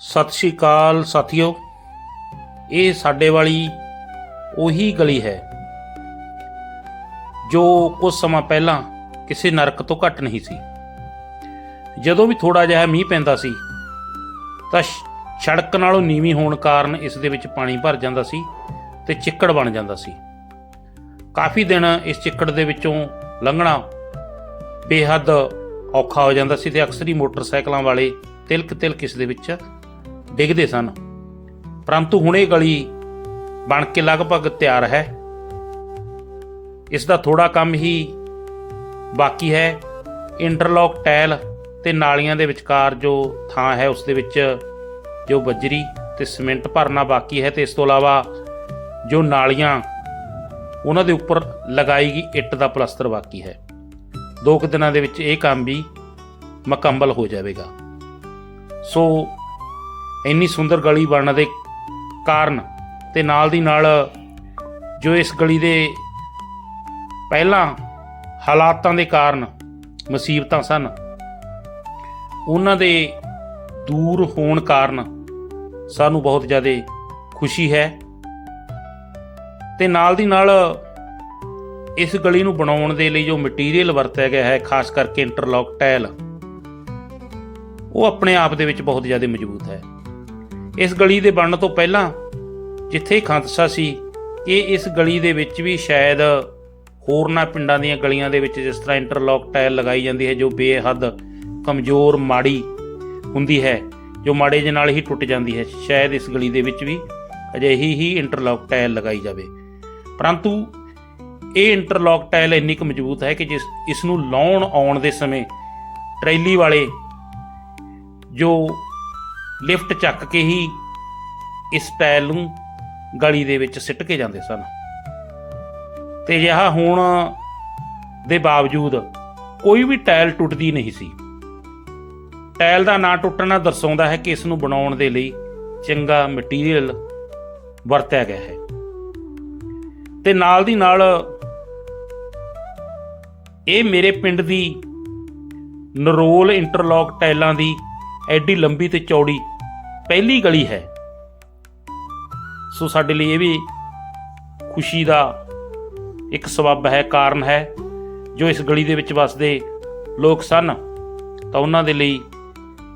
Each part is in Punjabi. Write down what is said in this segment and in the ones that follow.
ਸਤਿ ਸ਼੍ਰੀ ਅਕਾਲ ਸਾਥੀਓ। ਇਹ ਸਾਡੇ ਵਾਲੀ ਉਹੀ ਗਲੀ ਹੈ ਜੋ ਕੁਝ ਸਮਾਂ ਪਹਿਲਾਂ ਕਿਸੇ ਨਰਕ ਤੋਂ ਘੱਟ ਨਹੀਂ ਸੀ। ਜਦੋਂ ਵੀ ਥੋੜਾ ਜਿਹਾ ਮੀਂਹ ਪੈਂਦਾ ਸੀ, ਤਾਂ ਸੜਕ ਨਾਲੋਂ ਨੀਵੀਂ ਹੋਣ ਕਾਰਨ ਇਸ ਦੇ ਵਿੱਚ ਪਾਣੀ ਭਰ ਜਾਂਦਾ ਸੀ ਤੇ ਚਿੱਕੜ ਬਣ ਜਾਂਦਾ ਸੀ। ਕਾਫੀ ਦਿਨ ਇਸ ਚਿੱਕੜ ਦੇ ਵਿੱਚੋਂ ਲੰਘਣਾ ਬੇਹੱਦ ਔਖਾ ਹੋ ਜਾਂਦਾ ਸੀ ਤੇ ਅਕਸਰ ਹੀ ਮੋਟਰਸਾਈਕਲਾਂ ਵਾਲੇ ਤਿਲਕ ਤਿਲਕ ਇਸ ਦੇ ਵਿੱਚ ਡਿੱਗਦੇ ਸਨ। ਪਰੰਤੂ ਹੁਣ ਇਹ ਗਲੀ ਬਣ ਕੇ ਲਗਭਗ ਤਿਆਰ ਹੈ। ਇਸ ਦਾ ਥੋੜਾ ਕੰਮ ਹੀ ਬਾਕੀ ਹੈ। ਇੰਟਰਲੌਕ ਟਾਇਲ ਤੇ ਨਾਲੀਆਂ ਦੇ ਵਿਚਕਾਰ ਜੋ ਥਾਂ ਹੈ, ਉਸ ਦੇ ਵਿੱਚ ਜੋ ਬੱਜਰੀ ਤੇ ਸਿਮੈਂਟ ਭਰਨਾ ਬਾਕੀ ਹੈ ਤੇ ਇਸ ਤੋਂ ਇਲਾਵਾ ਜੋ ਨਾਲੀਆਂ, ਉਹਨਾਂ ਦੇ ਉੱਪਰ ਲਗਾਈ ਗਈ ਇੱਟ ਦਾ ਪਲਸਤਰ ਬਾਕੀ ਹੈ। ਦੋ ਕੁ ਦਿਨਾਂ ਦੇ ਵਿੱਚ ਇਹ ਕੰਮ ਵੀ ਮੁਕੰਮਲ ਹੋ ਜਾਵੇਗਾ। ਸੋ ਇੰਨੀ ਸੁੰਦਰ ਗਲੀ ਬਣਨ ਦੇ ਕਾਰਨ ਤੇ ਨਾਲ ਦੀ ਨਾਲ ਜੋ ਇਸ ਗਲੀ ਦੇ ਪਹਿਲਾਂ ਹਾਲਾਤਾਂ ਦੇ ਕਾਰਨ ਮੁਸੀਬਤਾਂ ਸਨ, ਉਹਨਾਂ ਦੇ ਦੂਰ ਹੋਣ ਕਾਰਨ ਸਾਨੂੰ ਬਹੁਤ ਜ਼ਿਆਦਾ ਖੁਸ਼ੀ ਹੈ ਤੇ ਨਾਲ ਦੀ ਨਾਲ ਇਸ ਗਲੀ ਨੂੰ ਬਣਾਉਣ ਦੇ ਲਈ ਜੋ ਮਟੀਰੀਅਲ ਵਰਤਿਆ ਗਿਆ ਹੈ, ਖਾਸ ਕਰਕੇ ਇੰਟਰਲੌਕ ਟਾਇਲ ਉਹ ਆਪਣੇ ਆਪ ਦੇ ਵਿੱਚ ਬਹੁਤ ਜ਼ਿਆਦਾ ਮਜ਼ਬੂਤ ਹੈ। ਇਸ ਗਲੀ ਦੇ ਬਣਨ ਤੋਂ ਪਹਿਲਾਂ ਜਿੱਥੇ ਖਾਂਦਸਾ ਸੀ, ਇਹ ਇਸ ਗਲੀ ਦੇ ਵਿੱਚ ਵੀ ਸ਼ਾਇਦ ਹੋਰਨਾਂ ਪਿੰਡਾਂ ਦੀਆਂ ਗਲੀਆਂ ਦੇ ਵਿੱਚ ਜਿਸ ਤਰ੍ਹਾਂ ਇੰਟਰਲੌਕ ਟਾਇਲ ਲਗਾਈ ਜਾਂਦੀ ਹੈ, ਜੋ ਬੇਹੱਦ ਕਮਜ਼ੋਰ ਮਾੜੀ ਹੁੰਦੀ ਹੈ, ਜੋ ਮਾੜੇ ਦੇ ਨਾਲ ਹੀ ਟੁੱਟ ਜਾਂਦੀ ਹੈ। ਸ਼ਾਇਦ ਇਸ ਗਲੀ ਦੇ ਵਿੱਚ ਵੀ ਅਜਿਹੀ ਹੀ ਇੰਟਰਲੌਕ ਟਾਇਲ ਲਗਾਈ ਜਾਵੇ। ਪਰੰਤੂ ਇਹ ਇੰਟਰਲੌਕ ਟਾਇਲ ਇੰਨੀ ਕੁ ਮਜ਼ਬੂਤ ਹੈ ਕਿ ਜਿਸ, ਇਸ ਨੂੰ ਲਾਉਣ ਆਉਣ ਦੇ ਸਮੇਂ ਟ੍ਰੈਲੀ ਵਾਲੇ ਜੋ ਲਿਫਟ ਚੱਕ ਕੇ ਹੀ ਇਸ ਟਾਇਲ ਨੂੰ ਗਲੀ ਦੇ ਵਿੱਚ ਸਿੱਟ ਕੇ ਜਾਂਦੇ ਸਨ। ਤੇ ਅਜਿਹਾ ਹੋਣ ਦੇ ਬਾਵਜੂਦ ਕੋਈ ਵੀ ਟਾਇਲ ਟੁੱਟਦੀ ਨਹੀਂ ਸੀ। ਟਾਇਲ ਦਾ ਨਾ ਟੁੱਟਣਾ ਦਰਸਾਉਂਦਾ ਹੈ ਕਿ ਇਸ ਨੂੰ ਬਣਾਉਣ ਦੇ ਲਈ ਚੰਗਾ ਮਟੀਰੀਅਲ ਵਰਤਿਆ ਗਿਆ ਹੈ। ਤੇ ਨਾਲ ਦੀ ਨਾਲ ਇਹ ਮੇਰੇ ਪਿੰਡ ਦੀ ਨਰੋਲ ਇੰਟਰਲੌਕ ਟਾਈਲਾਂ ਦੀ ਐਡੀ ਲੰਬੀ ਤੇ ਚੌੜੀ ਪਹਿਲੀ ਗਲੀ ਹੈ। ਸੋ ਸਾਡੇ ਲਈ ਇਹ ਵੀ ਖੁਸ਼ੀ ਦਾ ਇੱਕ ਸਬੱਬ ਹੈ, ਕਾਰਨ ਹੈ, ਜੋ ਇਸ ਗਲੀ ਦੇ ਵਿੱਚ ਵੱਸਦੇ ਲੋਕ ਸਨ। ਤਾਂ ਉਹਨਾਂ ਦੇ ਲਈ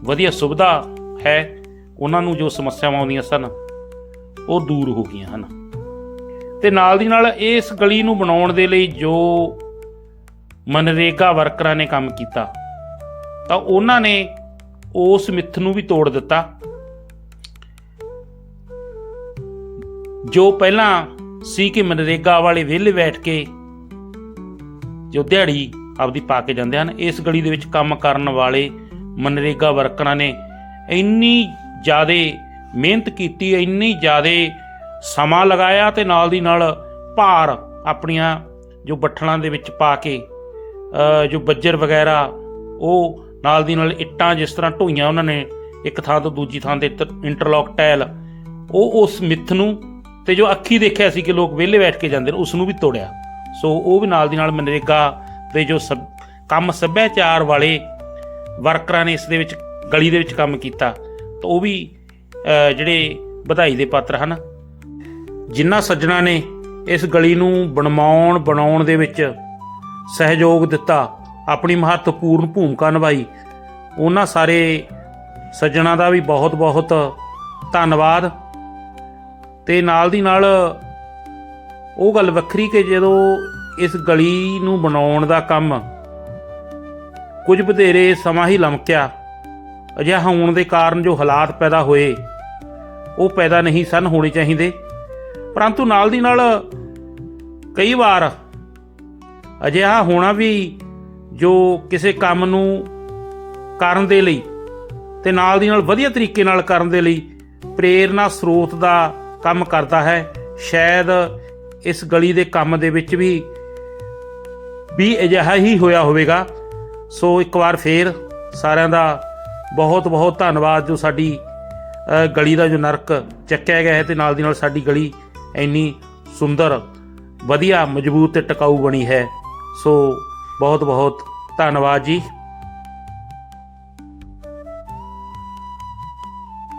ਵਧੀਆ ਸੁਵਿਧਾ ਹੈ, ਉਹਨਾਂ ਨੂੰ ਜੋ ਸਮੱਸਿਆਵਾਂ ਆਉਂਦੀਆਂ ਸਨ, ਉਹ ਦੂਰ ਹੋ ਗਈਆਂ ਹਨ। ਤੇ ਨਾਲ ਦੀ ਨਾਲ ਇਸ ਗਲੀ ਨੂੰ ਬਣਾਉਣ ਦੇ ਲਈ ਜੋ ਮਨਰੇਗਾ ਵਰਕਰਾਂ ਨੇ ਕੰਮ ਕੀਤਾ, ਤਾਂ ਉਹਨਾਂ ਨੇ ਉਸ ਮਿੱਥ ਨੂੰ ਵੀ ਤੋੜ ਦਿੱਤਾ। ਜੋ ਪਹਿਲਾਂ ਸੀ ਕਿ ਮਨਰੇਗਾ ਵਾਲੇ ਵਿਹਲੇ ਬੈਠ ਕੇ ਜੋ ਦਿਹਾੜੀ ਆਪਦੀ ਪਾ ਕੇ ਜਾਂਦੇ ਹਨ, ਇਸ ਗਲੀ ਦੇ ਵਿੱਚ ਕੰਮ ਕਰਨ ਵਾਲੇ ਮਨਰੇਗਾ ਵਰਕਰਾਂ ਨੇ ਇੰਨੀ ਜ਼ਿਆਦਾ ਮਿਹਨਤ ਕੀਤੀ, ਇੰਨੀ ਜ਼ਿਆਦਾ ਸਮਾਂ ਲਗਾਇਆ ਤੇ ਨਾਲ ਦੀ ਨਾਲ ਭਾਰ ਆਪਣੀਆਂ ਜੋ ਬੱਠਲਾਂ ਦੇ ਵਿੱਚ ਪਾ ਕੇ ਜੋ ਬੱਜਰ ਵਗੈਰਾ, ਉਹ ਨਾਲ ਦੀ ਨਾਲ ਇੱਟਾਂ ਜਿਸ ਤਰ੍ਹਾਂ ਢੋਈਆਂ ਉਹਨਾਂ ਨੇ, ਇੱਕ ਥਾਂ ਤੋਂ ਦੂਜੀ ਥਾਂ ਤੇ ਇੰਟਰਲੌਕ ਟਾਇਲ ਉਹ ਉਸ ਮਿੱਥ ਨੂੰ ਤੇ ਜੋ ਅੱਖੀ ਦੇਖਿਆ ਸੀ ਕਿ ਲੋਕ ਵਿਹਲੇ ਬੈਠ ਕੇ ਜਾਂਦੇ ਨੇ, ਉਸ ਨੂੰ ਵੀ ਤੋੜਿਆ। ਸੋ ਉਹ ਵੀ ਨਾਲ ਦੀ ਨਾਲ ਮਨਰੇਗਾ ਦੇ ਜੋ ਸਭ, ਕੰਮ ਸੱਭਿਆਚਾਰ ਵਾਲੇ ਵਰਕਰਾਂ ਨੇ ਇਸ ਦੇ ਵਿੱਚ, ਗਲੀ ਦੇ ਵਿੱਚ ਕੰਮ ਕੀਤਾ, ਤਾਂ ਉਹ ਵੀ ਜਿਹੜੇ ਵਧਾਈ ਦੇ ਪਾਤਰ ਹਨ। ਜਿਨ੍ਹਾਂ ਸੱਜਣਾ ਨੇ ਇਸ ਗਲੀ ਨੂੰ ਬਣਵਾਉਣ ਬਣਾਉਣ ਦੇ ਵਿੱਚ ਸਹਿਯੋਗ ਦਿੱਤਾ, ਆਪਣੀ ਮਹੱਤਵਪੂਰਨ ਭੂਮਿਕਾ ਨਿਭਾਈ, ਉਹਨਾਂ ਸਾਰੇ ਸੱਜਣਾ ਦਾ ਵੀ ਬਹੁਤ-ਬਹੁਤ ਧੰਨਵਾਦ। ਤੇ ਨਾਲ ਦੀ ਨਾਲ ਉਹ ਗੱਲ ਵੱਖਰੀ ਕਿ ਜਦੋਂ ਇਸ ਗਲੀ ਨੂੰ ਬਣਾਉਣ ਦਾ ਕੰਮ ਕੁਝ ਬਥੇਰੇ ਸਮਾਂ ਹੀ ਲਮਕਿਆ, ਅਜਿਹਾ ਹੋਣ ਦੇ ਕਾਰਨ ਜੋ ਹਾਲਾਤ ਪੈਦਾ ਹੋਏ, ਉਹ ਪੈਦਾ ਨਹੀਂ ਸਨ ਹੋਣੇ ਚਾਹੀਦੇ। ਪਰੰਤੂ ਨਾਲ ਦੀ ਨਾਲ ਕਈ ਵਾਰ ਅਜਿਹਾ ਹੋਣਾ ਵੀ ਜੋ ਕਿਸੇ ਕੰਮ ਨੂੰ ਕਰਨ ਦੇ ਲਈ ਤੇ ਨਾਲ ਦੀ ਨਾਲ ਵਧੀਆ ਤਰੀਕੇ ਨਾਲ ਕਰਨ ਦੇ ਲਈ ਪ੍ਰੇਰਨਾ ਸਰੋਤ ਦਾ ਕੰਮ ਕਰਦਾ ਹੈ, ਸ਼ਾਇਦ ਇਸ ਗਲੀ ਦੇ ਕੰਮ ਦੇ ਵਿੱਚ ਵੀ ਵੀ ਅਜਿਹਾ ਹੀ ਹੋਇਆ ਹੋਵੇਗਾ। ਸੋ ਇੱਕ ਵਾਰ ਫੇਰ ਸਾਰਿਆਂ ਦਾ ਬਹੁਤ ਬਹੁਤ ਧੰਨਵਾਦ ਜੋ ਸਾਡੀ ਗਲੀ ਦਾ ਜੋ ਨਰਕ ਚੱਕਿਆ ਗਿਆ ਹੈ ਤੇ ਨਾਲ ਦੀ ਨਾਲ ਸਾਡੀ ਗਲੀ ਇੰਨੀ ਸੁੰਦਰ, ਵਧੀਆ, ਮਜ਼ਬੂਤ ਤੇ ਟਿਕਾਊ ਬਣੀ ਹੈ। ਸੋ ਬਹੁਤ ਬਹੁਤ ਧੰਨਵਾਦ ਜੀ।